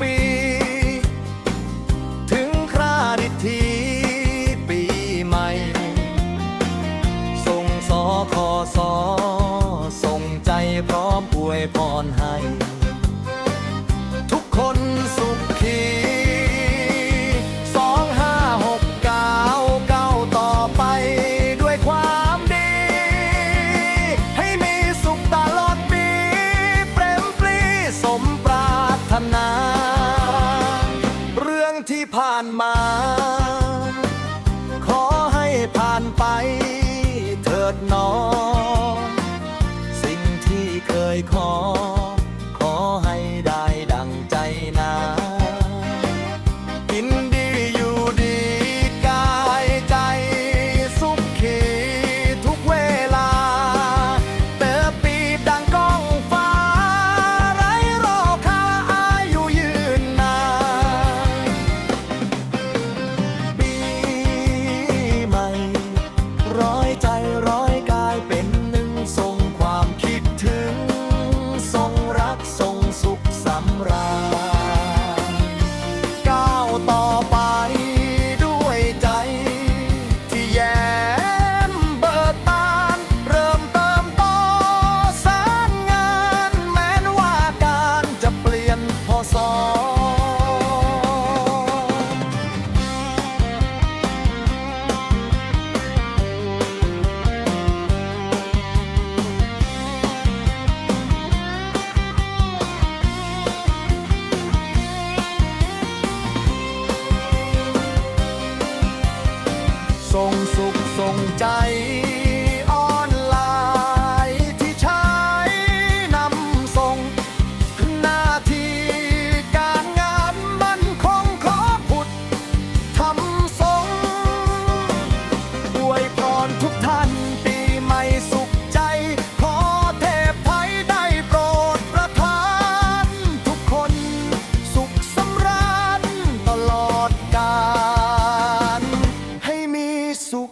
ปี ถึงคราดิทีปีใหม่ ส่งสอคอสอส่งใจพร้อมอวยพรให้ ที่ผ่านมา ขอให้ผ่านไปเถิดน้อง Иису